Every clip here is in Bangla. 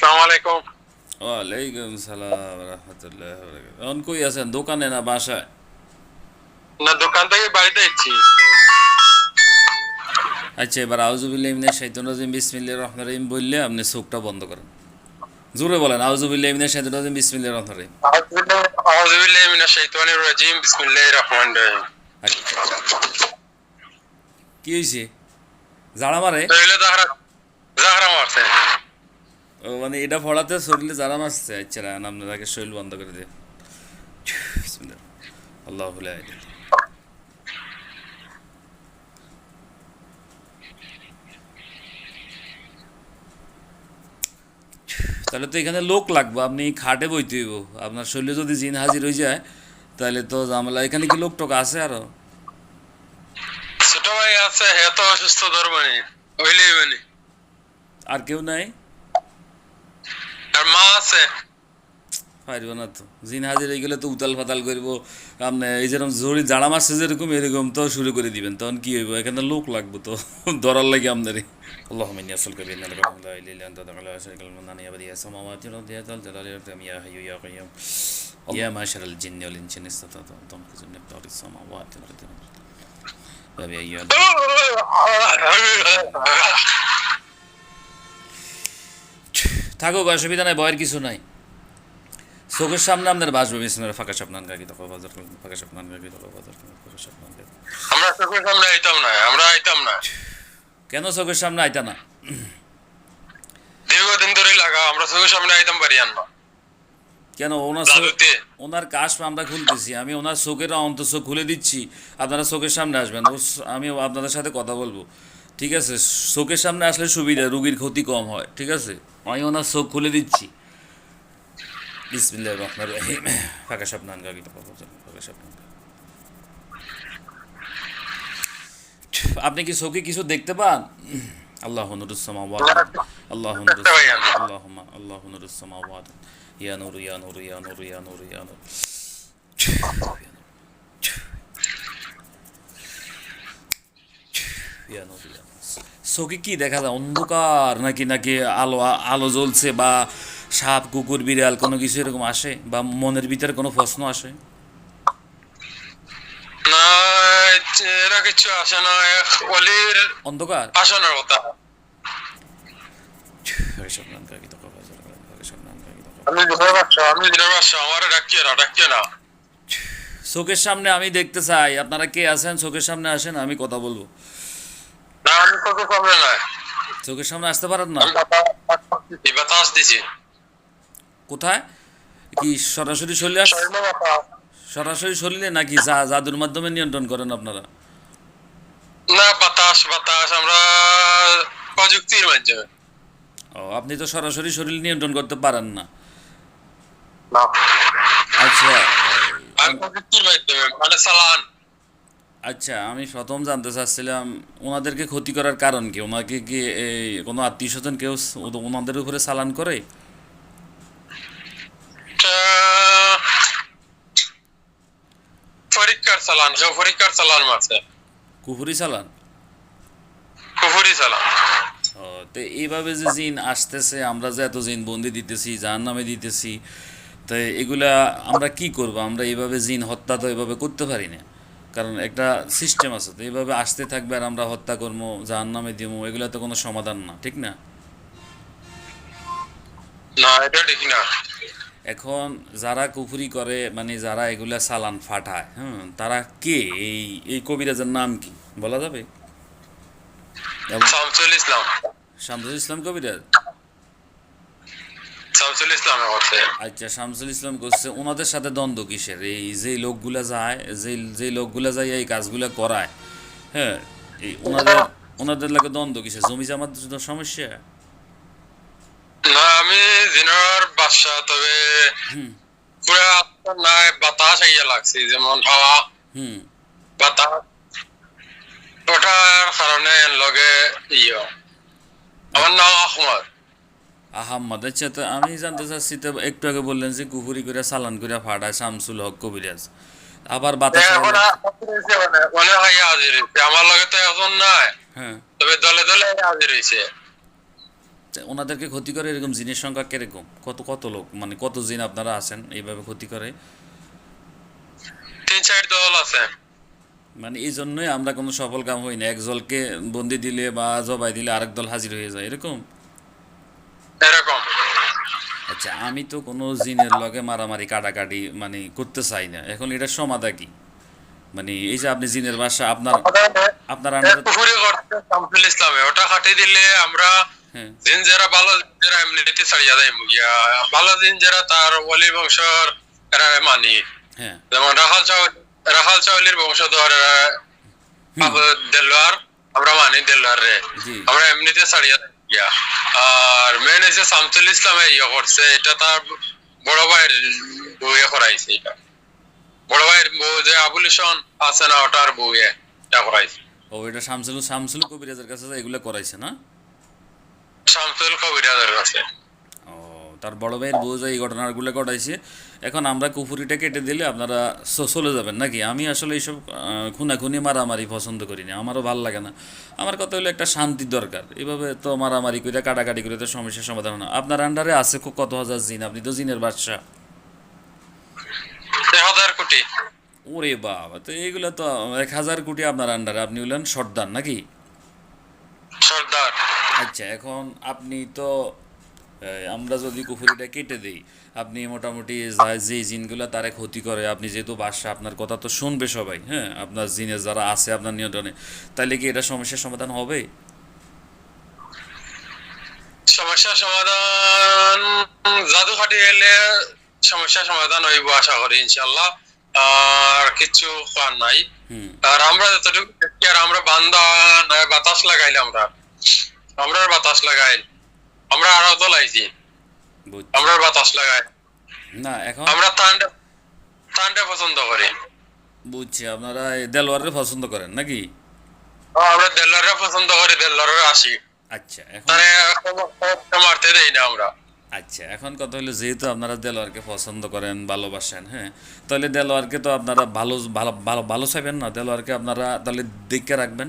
আসসালামু আলাইকুম। ওয়ালাইকুম সালাম রহমতুল্লাহ এখন কই আছেন? দোকানে না বাসায়? না দোকান থেকে বাড়িতে এসেছি। আচ্ছা এবার আউজুবিল্লাহ রাজিম রহিম বললে আপনি চোখটা বন্ধ করেন। জোরে বলেন আউজুবিল্লাহ ইমনে শাইতান রাজিম বিসমিল্লাহির রহমানির রহিম। আউযু বিল্লাহি মিনাশ শাইতানির রাজিম বিসমিল্লাহির রহমানির রহিম। আচ্ছা। কি হয়েছে জাড়া মারে তাহলে জাহরা জাহরা মারছে ও মানে এটা ফড়াতে শরীরে জাড়া মারছে আচ্ছা না আপনার আগে শরীর বন্ধ করে দিয়ে আল্লাহ তাহলে তো এখানে লোক লাগবে আপনি খাটে বইতে হইব। আপনার শরীরে যদি জিন হাজির হয়ে যায় তাহলে তো ঝামেলা। এখানে কি লোক টোক আছে আরও? ছোট ভাই আছে হে তো অসুস্থ ধরবানি হইলেই মানে। আর কেউ নাই? আর মা আছে পারব না তো জিন হাজির হয়ে গেলে তো উতাল ফাতাল করব আপনি এই যেরকম জড়ি জাড়া মারছে যেরকম এরকম তো শুরু করে দিবেন তখন কি হইব এখানে লোক লাগবে তো ধরার লাগে আপনারই اللهم اني اسالك بان لك الحمد لا اله الا انت تقل لا شريك لك المنان يا بديع থাকুক অসুবিধা নাই ভয়ের কিছু নাই। চোখের সামনে আপনার বাসবে বিছানার ফাঁকা স্বপ্নান গাগি তখন বাজার ফাঁকা স্বপ্নান গাগি তখন বাজার ফাঁকা স্বপ্নান গাগি আমরা চোখের সামনে আইতাম না আমরা আইতাম না। কেন চোখের সামনে আইতা না? দীর্ঘদিন ধরে লাগা আমরা চোখের সামনে আইতাম পারি না। কেন? ওনার ওনার কাশ আমরা খুলতেছি আমি ওনার চোখের অন্ত চোখ খুলে দিচ্ছি আপনারা চোখের সামনে আসবেন আমি আপনাদের সাথে কথা বলব। ঠিক আছে? চোখের সামনে আসলে সুবিধা রুগীর ক্ষতি কম হয় ঠিক আছে? আমি ওনার চোখ খুলে দিচ্ছি বিসমিল্লাহির রহমানির রহিম ফাঁকা স্বপ্নান গাগি তখন বাজার করুন, ফাঁকা স্বপ্নান গাগি। আপনি কি চোখে কিছু দেখতে পান আল্লাহ নুরুস সামাওয়াত আল্লাহ নুরুস দেখতে পাই আমি। আল্লাহুম্মা আল্লাহ নুরুস সামাওয়াত ইয়া নূর ইয়া নূর ইয়া নূর ইয়া নূর ইয়া নূর ইয়া নূর ইয়া নূর। চোখে কি দেখা যায়? অন্ধকার নাকি নাকি আলো আলো জ্বলছে বা সাপ কুকুর বিড়াল কোনো কিছু এরকম আসে বা মনের ভিতরে কোনো প্রশ্ন আসে? না এরা কিছু না। অলির অন্ধকার? আসানোর কথা। চোখের সামনে আমি দেখতে চাই। আপনারা কে আছেন? চোখের সামনে আসেন আমি কথা বলব। না আমি চোখের সামনে নাই। চোখের সামনে আসতে পারেন না? বাতাস- দিছি। কোথায়? কি সরাসরি শরীরে। সরাসরি শরীরে নাকি জাদুর মাধ্যমে নিয়ন্ত্রণ করেন আপনারা? না বাতাস বাতাস আমরা প্রযুক্তির মাধ্যমে। ও আপনি তো সরাসরি শরীর নিয়ন্ত্রণ করতে পারেন না। আচ্ছা। প্রযুক্তির মাধ্যমে মানে চালান। আচ্ছা আমি প্রথম জানতে চাচ্ছিলাম ওনাদেরকে ক্ষতি করার কারণ কি? ওনাকে কি এই কোনো আত্মীয় স্বজন কেউ ওনাদের উপরে চালান করে? পরীক্ষার চালান কেউ পরীক্ষার চালান মারছে। কুফুরি চালান? কুফুরি চালান। ও, তো এইভাবে যে জিন আসতেছে আমরা যে এত জিন বন্দি দিতেছি যার নামে দিতেছি তো এগুলা আমরা কি করব? আমরা এইভাবে জিন হত্যা তো এভাবে করতে পারি না। কারণ একটা সিস্টেম আছে তো এইভাবে আসতে থাকবে আর আমরা হত্যা করব যার নামে দিব এগুলা তো কোনো সমাধান না ঠিক না? না এটা দেখি না। এখন যারা কুফুরি করে মানে যারা এগুলা চালান ফাটায় হ্যাঁ তারা কে? এই এই কবিরাজের নাম কি? বলা যাবে? শামসুল ইসলাম। শামসুল ইসলাম কবিরাজ? শামসুল ইসলাম আচ্ছা শামসুল ইসলাম করছে। ওনাদের সাথে দ্বন্দ্ব কিসের? এই যে লোকগুলা যায় লোকগুলা যায় এই কাজগুলা করায় হ্যাঁ? এই ওনাদের ওনাদের লাগে দ্বন্দ্ব কিসের? জমি জন্য সমস্যা। না আমি দিনের বাসা তবে পুরা না বাতাস আইয়া লাগছে যেমন হাওয়া। হুম। বাতাস ওটার কারণে লগে ইয়ে। আমার নাম আহমদ। আহাম্মদ আচ্ছা তো আমি জানতে চাচ্ছি তো একটু আগে বললেন যে কুফুরি করে চালান করে ফাটায় শামসুল হক কবিরাজ। আবার বাতাস অনেক হাইয়া হাজির হয়েছে আমার লগে তো এখন নাই। হ্যাঁ। তবে দলে দলে হাজির হয়েছে ওনাদেরকে ক্ষতি করে এরকম জিনের সংখ্যা কীরকম? কত কত লোক? মানে কত জিন আপনারা আছেন এইভাবে ক্ষতি করে? তিন চার দল আছে। মানে এই জন্যই আমরা কোনো সফল কাম হই না। এক দলকে বন্দি দিলে বা জবাই দিলে আরেক দল হাজির হয়ে যায় এরকম? এরকম। আচ্ছা আমি তো কোনো জিনের লগে মারামারি কাটাকাটি মানে করতে চাই না। এখন এটার সমাধা কি? মানে এই যে আপনি জিনের বাসা আপনার আপনার আন্ডারে পুকুরি করতে শামসুল ইসলামে। ওটা খাটি দিলে আমরা হ্যাঁ। জিন যারা ভালো যারা এমনিতে ছাড়িয়া দেয় মুগিয়া ভালো জিন যারা তার বলি বংশর এরা মানি হ্যাঁ। যেমন রাখাল চাউল রাখাল চাউলের বংশধর দেলোয়ার। আমরা মানি দেলোয়ার রে। আমরা এমনিতে ছাড়িয়া দেয় মুগিয়া। আর মেন হচ্ছে শামসুল ইসলামে ইয়ে করছে। এটা তার বড় ভাইয়ের বউয়ে করাইছে এটা। বড় ভাইয়ের বউ যে আবুল ইসন আছে না ওটার বউয়ে এটা করাইছে। ও এটা শামসুল শামসুল কবিরাজের কাছে এগুলো করাইছে না? শামসুল কবিরাজের কাছে। ও তার বড় ভাইয়ের বউ যে এই ঘটনাগুলো ঘটাইছে এখন আমরা কুফুরিটা কেটে দিলে আপনারা চলে যাবেন নাকি? আমি আসলে এইসব খুনাখুনি মারামারি পছন্দ করি না আমারও ভালো লাগে না। আমার কথা হলো একটা শান্তির দরকার। এভাবে তো মারামারি করে কাটাকাটি করে তো সমস্যার সমাধান না। আপনার আন্ডারে আছে কো- কত হাজার জিন? আপনি তো জিনের বাদশা। কোটি। ওরে বাবা তো এইগুলো তো এক হাজার কোটি আপনার আন্ডারে। আপনি হলেন সর্দার নাকি? সর্দার। আচ্ছা এখন আপনি তো আমরা যদি কুফুরিটা কেটে দিই আপনি মোটামুটি যে জিনগুলো তারে ক্ষতি করে আপনি যেহেতু বাসা আপনার কথা তো শুনবে সবাই হ্যাঁ? আপনার জিনে যারা আছে আপনার নিয়ন্ত্রণে তাহলে কি এটা সমস্যার সমাধান হবে? সমস্যা সমাধান জাদু খাটি এলে সমস্যা সমাধান হইব আশা করি ইনশাল্লাহ আর কিছু খাওয়ার নাই। আর আমরা যতটুকু আর আমরা বান্দা বাতাস লাগাইলে আমরা। আমরা বাতাস লাগাই। আমরা আরও তোলাইছি লাইছি। আমরা বাতাস লাগাই না এখন আমরা ঠান্ডা ঠান্ডা পছন্দ করি। বুঝছি আপনারা দেলোয়ারের পছন্দ করেন নাকি? আমরা দেল্লারে পছন্দ করি দেল্লারে আসি আচ্ছা এখন তারে মারতে দেই না আমরা। আচ্ছা এখন কথা হলো যেহেতু আপনারা দেলোয়ারকে পছন্দ করেন ভালোবাসেন হ্যাঁ তাহলে দেলোয়ারকে তো আপনারা ভালো ভালো ভালো ভালো চাইবেন না? দেলোয়ারকে আপনারা তাহলে দেখে রাখবেন?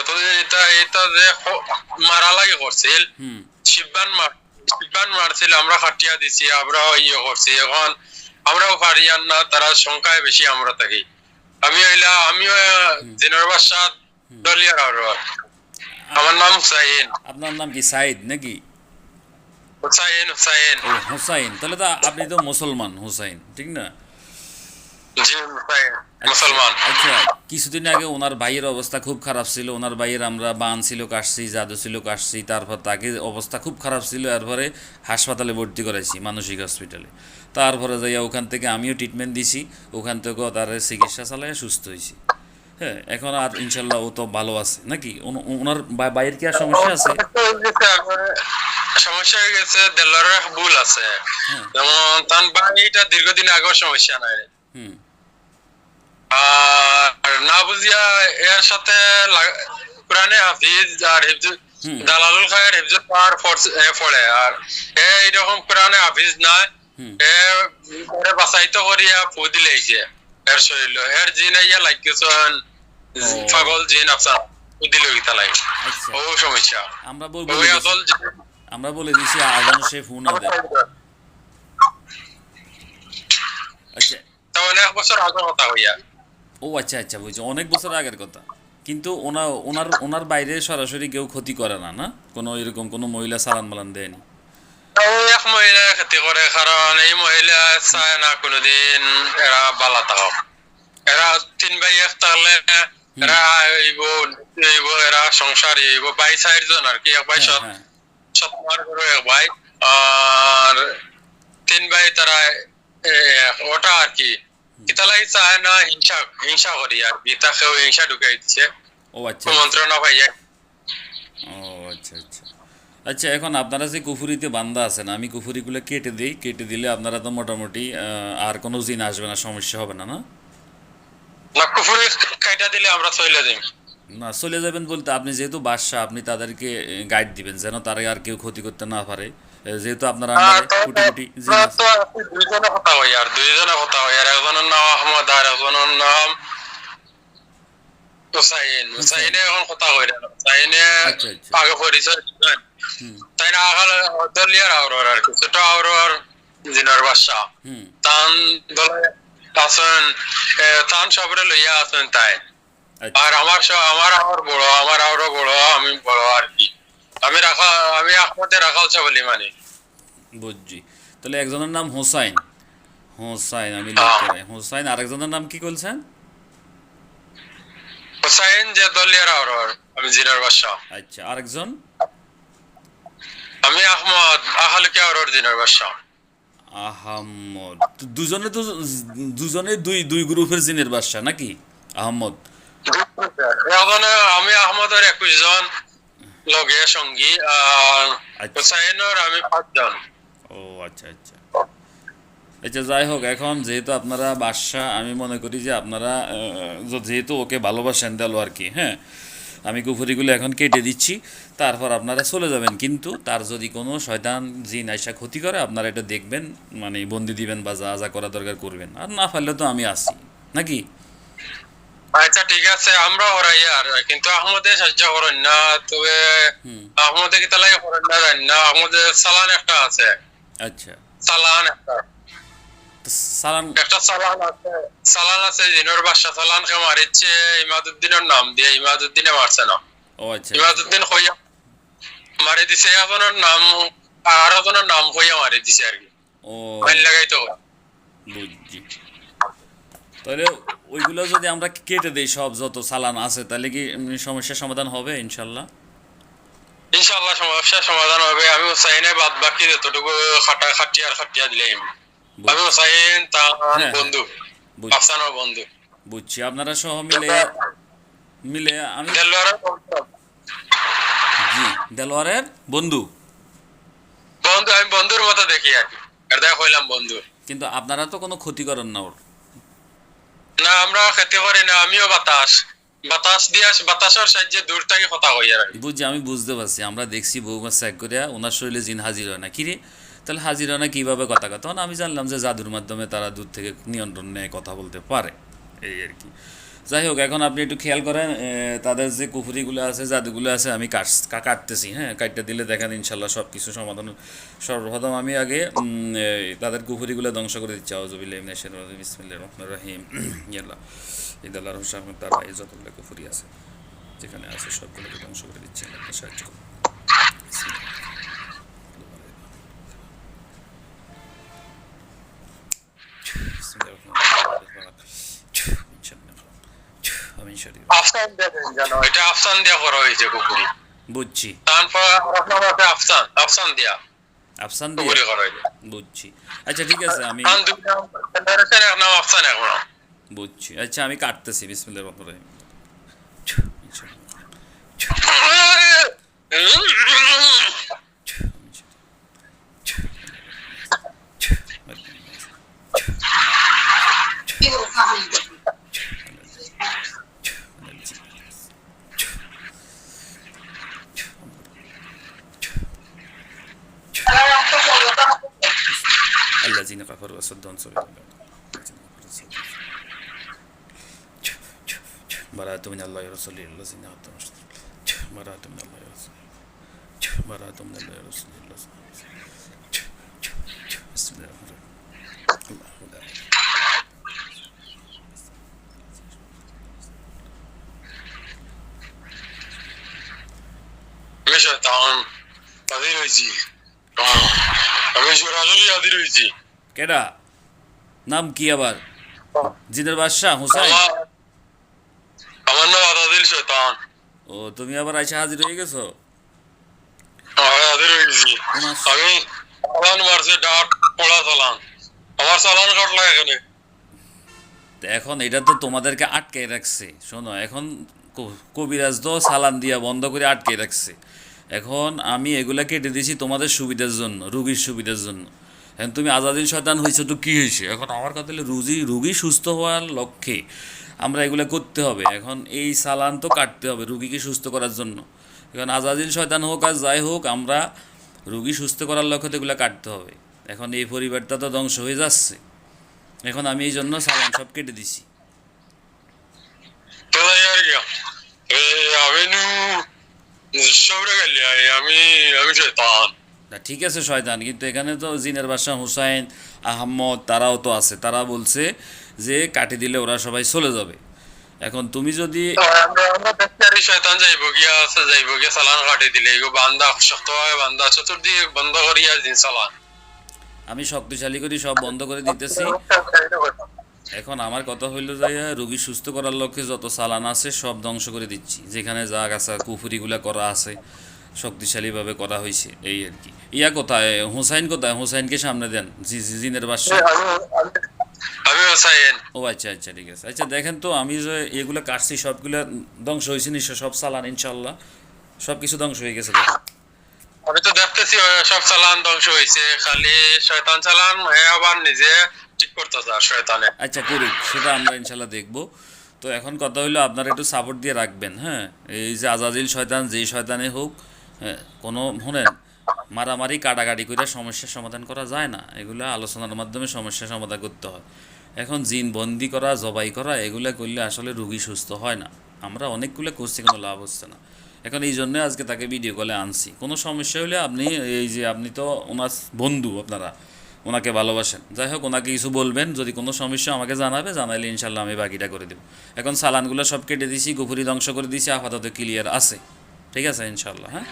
অতদিন এটা এটা যে মারা লাগে করছিল শিববান মার শিববান মারছিল আমরা খাটিয়া দিছি আমরা ইয়ে করছি এখন আমরাও পারি আর না তারা সংখ্যায় বেশি আমরা থাকি। আমি হইলা আমিও দিনের দলিয়ার আমার নাম হুসাইন আপনার নাম কি সাইদ নাকি? হুসাইন হুসাইন। হুসাইন। তাহলে তো আপনি তো মুসলমান হুসাইন ঠিক না? মুসলমান। আচ্ছা কিছুদিন আগে ওনার ভাইয়ের অবস্থা খুব খারাপ ছিল। ওনার ভাইয়ের আমরা বান ছিল কাটছি জাদু ছিল কাটছি তারপর তাকে অবস্থা খুব খারাপ ছিল। এরপরে হাসপাতালে ভর্তি করাইছি মানসিক হসপিটালে। তারপরে যাইয়া ওখান থেকে আমিও ট্রিটমেন্ট দিছি। ওখান থেকেও তার চিকিৎসা চালাই সুস্থ হয়েছি হ্যাঁ এখন আর ইনশাল্লাহ ও তো ভালো আছে। নাকি? ওন- ওনার বা- ভাইয়ের কি আর সমস্যা আছে? সমস্যা হয়ে গেছে দেলারের ভুল আছে। যেমন তান বাড়িটা দীর্ঘদিন আগেও সমস্যা নাই। আর না বুঝিয়া এর সাথে কোরআনে হাফিজ আর দালালুল খায়ের হিফজ পাওয়ার পড়ে আর এইরকম কোরআনে হাফিজ নাই। এ এরে বাছাইতো করিয়া ফু দিলেইছে। এর শরীর এর জিন আইয়া লাগিয়েছেন পাগল জিন আফসার ফু দিল গীতা লাগে। আচ্ছা। ও সমস্যা। আমরা বল- আমরা বলে দিছি আগুন সে ফোন না দেয় আচ্ছা অনেক বছর আগে কথা হইয়া। ও আচ্ছা আচ্ছা বুঝছি। অনেক বছর আগের কথা। কিন্তু ওনা ওনার ওনার বাইরে সরাসরি কেউ ক্ষতি করে না না? কোনো এরকম কোনো মহিলা সালান মালান দেয়নি? এক মহিলা খেতি করে কারণ এই মহিলা চায় না কোনোদিন এরা বালা থাকক এরা তিন ভাই এক থাকলে এরা এইব এইব এরা সংসার এইব ভাই চারজন আর কি এক ভাই করে ভাই আর তিন ভাই তারা ওটা আর কি চায় না হিংসা হিংসা করি আর কি তাকেও হিংসা ঢুকাই দিচ্ছে ও আচ্ছা। মন্ত্রণা ও আচ্ছা আচ্ছা। আচ্ছা এখন আপনারা যে কুফুরিতে বান্দা আছেন আমি কুফুরিগুলো কেটে দিই কেটে দিলে আপনারা তো মোটামুটি আর কোনো দিন আসবে না সমস্যা হবে না না? কুফুরি কাইটা দিলে আমরা চলে যাই না চলে যাবেন বলতে আপনি যেহেতু বাদশা আপনি তাদেরকে গাইড দিবেন যেন তারা আর কেউ ক্ষতি করতে না পারে। যেহেতু আপনার আন্ডারে কোটি কোটি দুইজনে কথা হয় আর দুইজনে কথা হয় আর একজনের নাম আহমদ আর একজনের নাম হুসাইন। হুসাইনে। এখন কথা কই না হুসাইনে আচ্ছা, আচ্ছা। আগে পরিচয় তাই না দলিয়ার আওরর আর কি ছোট আওরর জিনার বাসা হুম। তান দলে আছেন তান সবরে লইয়া আছেন তাই। আর আমার আমার বড় আমার আওরও বড় আমি বড় আর কি। আমি রাখা আমি আহমদে রাখাল বলি মানে। বুঝছি। তাহলে একজনের নাম হোসাইন। হোসাইন আমি হ্যাঁ। লিখতে হোসাইন আরেকজনের নাম কি বলছেন? হুসাইন যে দলিয়ার আমি জিনার বাসা আচ্ছা আরেকজন? আমি আহমদ আহালকে আওরর জিনার বাসা আহমদ। দুজনে তো দুজনে দুই দুই গ্রুপের জিনের বাদশা নাকি? আহমদ। এখন আমি আহমদের একুশ জন লগে সঙ্গী আর আচ্ছা। হুসাইনের আমি পাঁচজন। ও আচ্ছা আচ্ছা। আচ্ছা যাই হোক এখন যেহেতু আপনারা বাদশা আমি মনে করি যে আপনারা যেহেতু ওকে ভালোবাসেন দেলো আর কি হ্যাঁ আমি কুফুরিগুলো এখন কেটে দিচ্ছি তারপর আপনারা চলে যাবেন। কিন্তু তার যদি কোনো শয়তান জিন আইসা ক্ষতি করে আপনারা এটা দেখবেন মানে বন্দি দিবেন বা যা যা করা দরকার করবেন। আর না পারলে তো আমি আসি নাকি? আচ্ছা ঠিক আছে আমরা হরাই আর কিন্তু আহমদে সাহায্য করেন না তবে হুম। আহমদে কি তালাই করেন না জানি না আহমদের সালান একটা আছে। আচ্ছা। সালান একটা। তো সালাম একটা সালান আছে সালান আছে জিনোর বাসা সালান কে মারিচ্ছে ইমাদুদ্দিনের নাম দিয়ে ইমাদুদ্দিনে মারছে না। ও আচ্ছা। ইমাদুদ্দিন হইয়া মারি দিছে এখনের নাম আর একজনের নাম হইয়া মারি দিছে আর কি। ও। বুঝছি। তাহলে ওইগুলো যদি আমরা কেটে দেই সব যত চালান আছে তাহলে কি সমস্যার সমাধান হবে ইনশাল্লাহ ইনশাআল্লাহ সমস্যা সমাধান হবে। আমি হুসাইনে বাদ বাকি যতটুকু খাটা খাটিয়ার খাটিয়া দিলাম। আমি হুসাইন তার হ্যাঁ, বন্ধু আফসানোর বন্ধু। বুঝছি। আপনারা সহ মিলে মিলে আমি জি দেলোয়ারের বন্ধু। বন্ধু আমি বন্ধুর মতো দেখি আর কি। আর বন্ধু। কিন্তু আপনারা তো কোনো ক্ষতি করেন না ওর। না, আমরা খেতে না, আমিও বাতাস। বাতাস দিয়া সাহায্যে দূর থেকে কথা হইয়া রাখি বুঝছি, আমি বুঝতে পারছি। আমরা দেখছি বৌমা চেক করে ওনার শরীরে জিন হাজির হয় না। কিরে তাহলে হাজির হয় না কীভাবে কথা কথা আমি জানলাম যে জাদুর মাধ্যমে তারা দূর থেকে নিয়ন্ত্রণ নেয় কথা বলতে পারে। এই আর কি। যাই হোক, এখন আপনি একটু খেয়াল করেন তাদের যে কুফুরিগুলো আছে, জাদুগুলো আছে, আমি কাট কাটতেছি হ্যাঁ? কাটতে দিলে দেখেন ইনশাল্লাহ সব কিছু সমাধান, সর্বপ্রথম আমি আগে তাদের কুফুরিগুলো ধ্বংস করে দিচ্ছি। আউজুবিল্লাহ রহমান রহিম। ইয়াল্লাহ। এই যতগুলো কুফুরি আছে, যেখানে আছে, সবগুলোকে ধ্বংস করে দিচ্ছি, আল্লাহ সাহায্য করুন। আমিন শরীফ আফসান দেন জানো এটা আফসান দিয়া করা হইছে কুকুরি বুঝছি তারপর আপনার আছে আফসান আফসান দিয়া আফসান দিয়া কুকুরি করা হয়েছে বুঝছি আচ্ছা ঠিক আছে আমি নাম আফসান এখন বুঝছি আচ্ছা আমি কাটতেছি বিসমিল্লাহির রহমানির রহিম Thank you. Naparva Siddhansa Maratu minallahi rasulillah zinna atmıştır. Maratu minallahi rasulillah. Maratu minallahi rasulillah. Bismillahirrahmanirrahim. Allahu la Mesha tamam. Tadir özi. Tamam. Mesha razul ya dir özi. কেডা? নাম কি আবার? জিনের বাদশাহ হুসাইন? আমার নাম আদাদিল শয়তান। ও তুমি আবার আইসা হাজির হয়ে গেছো? আমি হাজির হয়ে গেছি। আমি চালান মারছে ডাক পড়া চালান আমার চালান কাটলা এখানে। এখন এটা তো তোমাদেরকে আটকে রাখছে। শোনো এখন কবিরাজ তো সালান দিয়া বন্ধ করে আটকে রাখছে। এখন আমি এগুলা কেটে দিয়েছি তোমাদের সুবিধার জন্য রুগীর সুবিধার জন্য। এখন তুমি আজাদিন শয়তান হয়েছে তো কী হয়েছে? এখন আমার কথা হলো রুগী রুগী সুস্থ হওয়ার লক্ষ্যে আমরা এগুলা করতে হবে। এখন এই সালান তো কাটতে হবে রুগীকে সুস্থ করার জন্য। এখন আজাদিন শয়তান হোক আর যাই হোক, আমরা রুগী সুস্থ করার লক্ষ্যে তো এগুলা কাটতে হবে। এখন এই পরিবারটা তো ধ্বংস হয়ে যাচ্ছে। এখন আমি এই জন্য সালান সব কেটে দিছি। আমি না ঠিক আছে শয়তান কিন্তু এখানে তো জিনের বাদশাহ হুসাইন আহম্মদ তারাও তো আছে। তারা বলছে যে কাটি দিলে ওরা সবাই চলে যাবে। এখন তুমি যদি আমরা আমরা দেখতে পারি শয়তান যাইব গিয়া আছে যাইব গিয়া চালান কাটি দিলে। বান্দা শক্ত হয় বান্দা চতুর্দিকে বন্ধ করিয়া দিন চালান। আমি শক্তিশালী করে সব বন্ধ করে দিতেছি। এখন আমার কথা হইল যে রোগী সুস্থ করার লক্ষ্যে যত চালান আছে সব ধ্বংস করে দিচ্ছি। যেখানে যা গাছা কুফুরিগুলা করা আছে। শক্তিশালীভাবে করা হয়েছে এই আর কি। ইয়া কোথায়? হুসাইন কোথায়? হুসাইনকে সামনে দেন। জি জি জিনের বাদশাহ ও আচ্ছা আচ্ছা ঠিক আছে। আচ্ছা দেখেন তো আমি যে এগুলো কাটছি সবগুলো ধ্বংস হয়েছে নিশ্চয় সব চালান ইনশাল্লাহ সব কিছু ধ্বংস হয়ে গেছে। আমি তো দেখতেছি সব চালান ধ্বংস হয়েছে। খালি শয়তান চালান আবার নিজে ঠিক করতেছে শয়তানে। আচ্ছা করুক সেটা আমরা ইনশাল্লাহ দেখব। তো এখন কথা হলো আপনারা একটু সাপোর্ট দিয়ে রাখবেন হ্যাঁ? এই যে আজাদিল শয়তান যেই শয়তানে হোক কোনো শোনেন, মারামারি, কাটাকাটি করে সমস্যার সমাধান করা যায় না। এগুলো আলোচনার মাধ্যমে সমস্যার সমাধান করতে হয়। এখন জিন বন্দি করা, জবাই করা, এগুলো করলে আসলে রুগী সুস্থ হয় না। আমরা অনেকগুলো করছি কোনো লাভ হচ্ছে না। এখন এই জন্য আজকে তাকে ভিডিও কলে আনছি। কোনো সমস্যা হলে আপনি, এই যে আপনি তো ওনার বন্ধু আপনারা, ওনাকে ভালোবাসেন। যাই হোক, ওনাকে কিছু বলবেন, যদি কোনো সমস্যা আমাকে জানাবে, জানাইলে ইনশাল্লাহ আমি বাকিটা করে দেবো। এখন সালানগুলো সব কেটে দিছি, গুফুরি ধ্বংস করে দিছি, আপাতত ক্লিয়ার আছে। ঠিক আছে ইনশাল্লাহ হ্যাঁ?